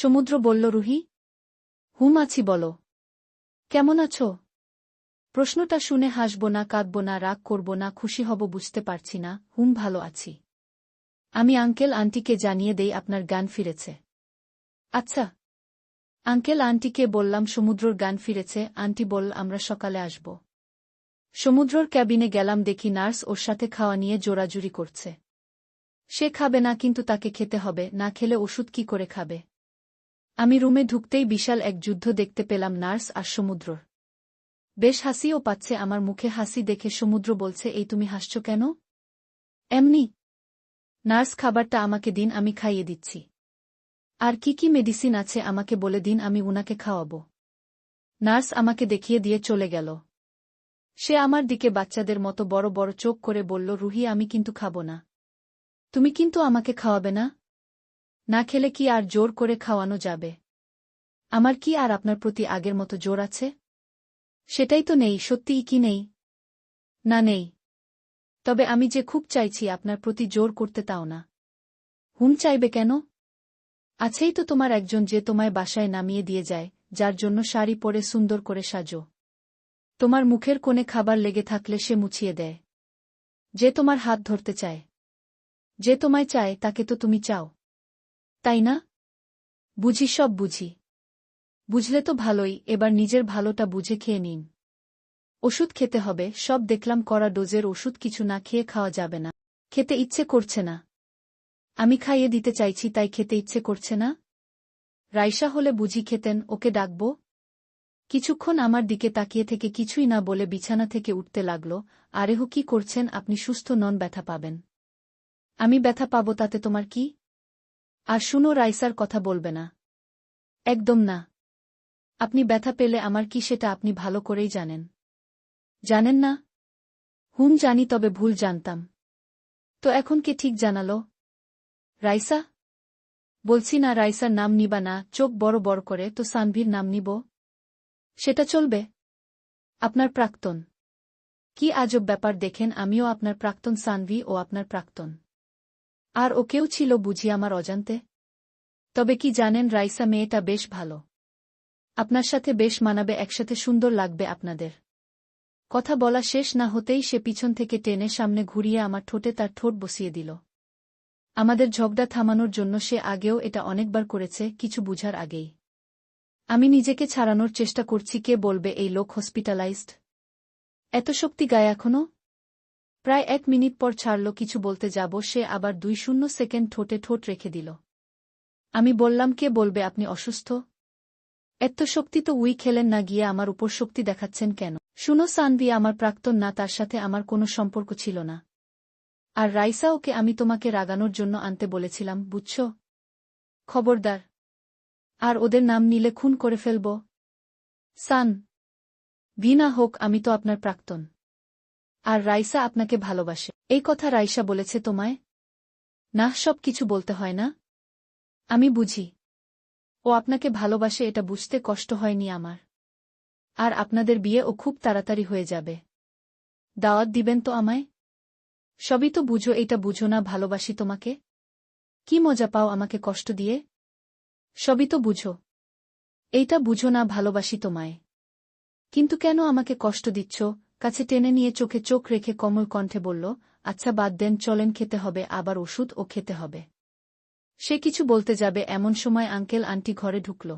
সমুদ্র বলল, রুহি। হুম, আছি, বলো। কেমন আছো? প্রশ্নটা শুনে হাসব না, কাঁদব না, রাগ করব না, খুশি হব, বুঝতে পারছি না। হুম, ভালো আছি। আমি আঙ্কেল আন্টিকে জানিয়ে দেই, আপনার গান ফিরেছে। আচ্ছা। আঙ্কেল আন্টিকে বললাম, সমুদ্রর গান ফিরেছে। আন্টি বল, আমরা সকালে আসব। সমুদ্রর ক্যাবিনে গেলাম, দেখি নার্স ওর সাথে খাওয়া নিয়ে জোরাজুরি করছে। সে খাবে না, কিন্তু তাকে খেতে হবে। না খেলে ওষুধ কি করে খাবে? আমি রুমে ঢুকতেই বিশাল এক যুদ্ধ দেখতে পেলাম নার্স আর সমুদ্রর। বেশ হাসিও পাচ্ছে আমার মুখে হাসি দেখে সমুদ্র বলছে, এই তুমি হাসছ কেন? এমনি। নার্স, খাবারটা আমাকে দিন, আমি খাইয়ে দিচ্ছি। আর কি কি মেডিসিন আছে আমাকে বলে দিন, আমি উনাকে খাওয়াব। নার্স আমাকে দেখিয়ে দিয়ে চলে গেল। সে আমার দিকে বাচ্চাদের মতো বড় বড় চোখ করে বলল, রুহি, আমি কিন্তু খাব না। তুমি কিন্তু আমাকে খাওয়াবে না? না খেলে কি আর জোর করে খাওয়ানো যাবে? আমার কি আর আপনার প্রতি আগের মতো জোর আছে? সেটাই তো নেই, সত্যিই কি নেই? না নেই। তবে আমি যে খুব চাইছি আপনার প্রতি জোর করতে তাও না। হুম চাইবে কেন? আছেই তো তোমার একজন যে তোমায় বাসায় নামিয়ে দিয়ে যায়, যার জন্য শাড়ি পরে সুন্দর করে সাজো। তোমার মুখের কোণে খাবার লেগে থাকলে সে মুছিয়ে দেয়। যে তোমার হাত ধরতে চায়। যে তোমায় চায়, তাকে তো তুমি চাও। তাই না? বুঝি সব বুঝি। বুঝলে তো ভালোই, এবার নিজের ভালোটা বুঝে খেয়ে নিন। ওষুধ খেতে হবে, সব দেখলাম করা ডোজের ওষুধ কিছু না খেয়ে খাওয়া যাবে না। খেতে ইচ্ছে করছে না। আমি খাইয়ে দিতে চাইছি, তাই খেতে ইচ্ছে করছে না। রাইসা হলে বুঝি খেতেন, ওকে ডাকব। কিছুক্ষণ আমার দিকে তাকিয়ে থেকে কিছুই না বলে বিছানা থেকে উঠতে লাগল আরেহ কি করছেন, আপনি সুস্থ নন, ব্যথা পাবেন। আমি ব্যথা পাব, তাতে তোমার কি? আর শুনো, রাইসার কথা বলবে না। একদম না। আপনি ব্যথা পেলে আমার কি সেটা আপনি ভালো করেই জানেন। জানেন না? হুম, জানি, তবে ভুল জানতাম। তো এখন কে ঠিক জানালো? রাইসা? বলছি না, রাইসার নাম নিবা না, চোখ বড় বড় করে, তো সানভীর নাম নিব? সেটা চলবে? আপনার প্রাক্তন। কি আজব ব্যাপার দেখেন, আমিও আপনার প্রাক্তন সানভি ও আপনার প্রাক্তন। আর ওকেও ছিল বুঝি আমার অজান্তে? তবে কি জানেন, রাইসা মেয়েটা বেশ ভালো। আপনার সাথে বেশ মানাবে, একসাথে সুন্দর লাগবে আপনাদের। কথা বলা শেষ না হতেই সে পিছন থেকে টেনে সামনে ঘুরিয়ে আমার ঠোঁটে তার ঠোঁট বসিয়ে দিল। আমাদের ঝগড়া থামানোর জন্য সে আগেও এটা অনেকবার করেছে, কিছু বুঝার আগেই। আমি নিজেকে ছাড়ানোর চেষ্টা করছি, কে বলবে এই লোক হসপিটালাইজড এত শক্তি গায়ে এখনও? প্রায় এক মিনিট পর ছাড়ল, কিছু বলতে যাব। সে আবার দুই শূন্য সেকেন্ড ঠোঁটে ঠোঁট রেখে দিল। আমি বললাম, কে বলবে? আপনি অসুস্থ? এত শক্তি তো উই খেলেন না গিয়ে আমার উপর শক্তি দেখাচ্ছেন কেন? শুনো সানভি, আমার প্রাক্তন না, তার সাথে আমার কোনো সম্পর্ক ছিল না। আর রাইসা, ওকে আমি তোমাকে রাগানোর জন্য আনতে বলেছিলাম, বুঝছ? খবরদার। আর ওদের নাম নিলে খুন করে ফেলব? সান ভিনা হোক, আমি তো আপনার প্রাক্তন। আর রাইসা আপনাকে ভালোবাসে। এই কথা রাইসা বলেছে তোমায়? না, সব কিছু বলতে হয় না? আমি বুঝি। ও আপনাকে ভালোবাসে, এটা বুঝতে কষ্ট হয়নি আমার। আর আপনাদের বিয়ে ও খুব তাড়াতাড়ি হয়ে যাবে। দাওয়াত দিবেন তো আমায়? সবই তো বুঝো, এটা বুঝো না, ভালোবাসি তোমাকে? কি মজা পাও আমাকে কষ্ট দিয়ে? সবই তো বুঝো। এইটা বুঝো না, ভালোবাসি তোমায়। কিন্তু কেন আমাকে কষ্ট দিচ্ছ? কাছে টেনে নিয়ে চোখে চোখ রেখে কমল কণ্ঠে বলল আচ্ছা বাদ দেন, চলেন, খেতে হবে, আবার ওষুধ ও খেতে হবে সে কিছু বলতে যাবে, এমন সময় আঙ্কেল আন্টি ঘরে ঢুকল।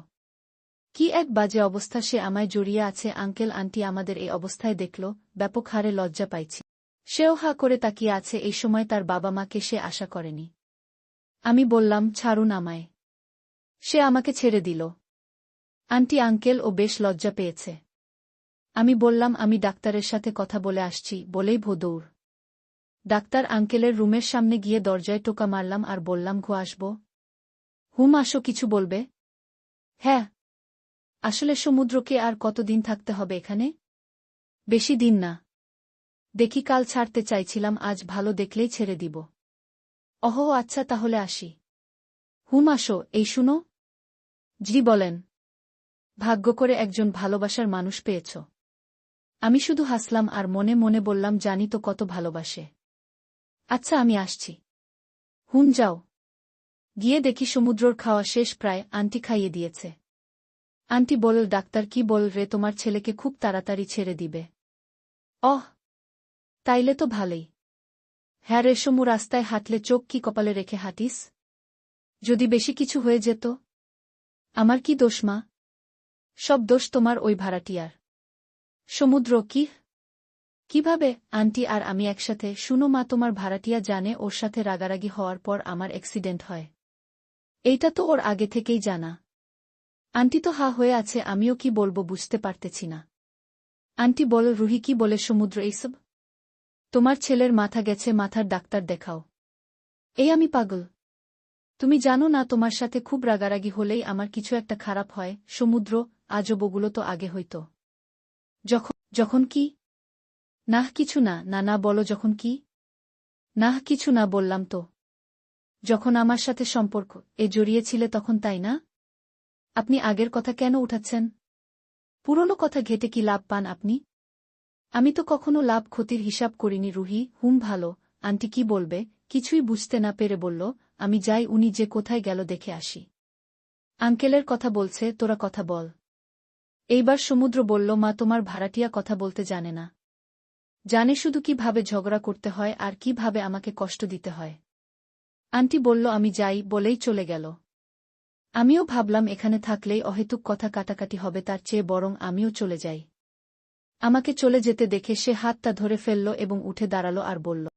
কি এক বাজে অবস্থা, সে আমায় জড়িয়ে আছে, আঙ্কেল আন্টি আমাদের এই অবস্থায় দেখল, ব্যাপক হারে লজ্জা পাইছি। সেও হা করে তাকিয়ে আছে, এই সময় তার বাবা মাকে সে আশা করেনি। আমি বললাম, ছাড়ুন আমায় সে আমাকে ছেড়ে দিল। আন্টি, আঙ্কেল ও বেশ লজ্জা পেয়েছে। আমি বললাম, আমি ডাক্তারের সাথে কথা বলে আসছি, বলেই ভোদৌড় ডাক্তার আঙ্কেলের রুমের সামনে গিয়ে দরজায় টোকা মারলাম আর বললাম, ঘো, আসব? হুম, আসো, কিছু বলবে? হ্যাঁ। আসলে সমুদ্রকে আর কতদিন থাকতে হবে এখানে? বেশি দিন না। দেখি, কাল ছাড়তে চাইছিলাম, আজ ভালো দেখলেই ছেড়ে দিব। অহ আচ্ছা তাহলে আসি। হুম, আসো, এই শুনো। জি, বলেন। ভাগ্য করে একজন ভালোবাসার মানুষ পেয়েছ। আমি শুধু হাসলাম আর মনে মনে বললাম, জানি তো কত ভালোবাসে। আচ্ছা আমি আসছি। হুম, যাও। গিয়ে দেখি সমুদ্রর খাওয়া শেষ, প্রায় আন্টি খাইয়ে দিয়েছে। আন্টি বলল ডাক্তার কি বল রে, তোমার ছেলেকে খুব তাড়াতাড়ি ছেড়ে দিবে। অহ, তাইলে তো ভালোই। হ্যাঁ রে সমু, রাস্তায় হাঁটলে চোখ কি কপালে রেখে হাঁটিস? যদি বেশি কিছু হয়ে যেত? আমার কি দোষ মা? সব দোষ তোমার, ওই ভাড়াটিয়ার। সমুদ্র কি? কীভাবে, আন্টি আর আমি একসাথে, শুনো মা, তোমার ভাড়াটিয়া জানে ওর সাথে রাগারাগি হওয়ার পর আমার অ্যাক্সিডেন্ট হয়। এইটা তো ওর আগে থেকেই জানা। আন্টি তো হা হয়ে আছে, আমিও কি বলব বুঝতে পারতেছি না। আন্টি বল, রুহি কি বলে সমুদ্র এইসব তোমার ছেলের মাথা গেছে, মাথার ডাক্তার দেখাও। এই আমি পাগল। তুমি জানো না, তোমার সাথে খুব রাগারাগি হলেই আমার কিছু একটা খারাপ হয়, সমুদ্র, আজব ওগুলো তো আগে হইত। যখন যখন কি? নাহ কিছু না না না বলো যখন কি? নাহ কিছু না বললাম তো। যখন আমার সাথে সম্পর্ক এ জড়িয়েছিলে তখন তাই না? আপনি আগের কথা কেন উঠাচ্ছেন? পুরনো কথা ঘেটে কি লাভ পান আপনি? আমি তো কখনো লাভ ক্ষতির হিসাব করিনি রুহি, হুম ভালো, আন্টি কি বলবে? কিছুই বুঝতে না পেরে বলল, আমি যাই উনি যে কোথায় গেল দেখে আসি। আঙ্কেলের কথা বলছে, তোরা কথা বল। এইবার সমুদ্র বলল, মা, তোমার ভাড়াটিয়া কথা বলতে জানে না। জানে শুধু কীভাবে ঝগড়া করতে হয় আর কীভাবে আমাকে কষ্ট দিতে হয়। আন্টি বলল, আমি যাই বলেই চলে গেল। আমিও ভাবলাম, এখানে থাকলেই অহেতুক কথা কাটাকাটি হবে, তার চেয়ে বরং আমিও চলে যাই। আমাকে চলে যেতে দেখে সে হাতটা ধরে ফেলল এবং উঠে দাঁড়াল আর বলল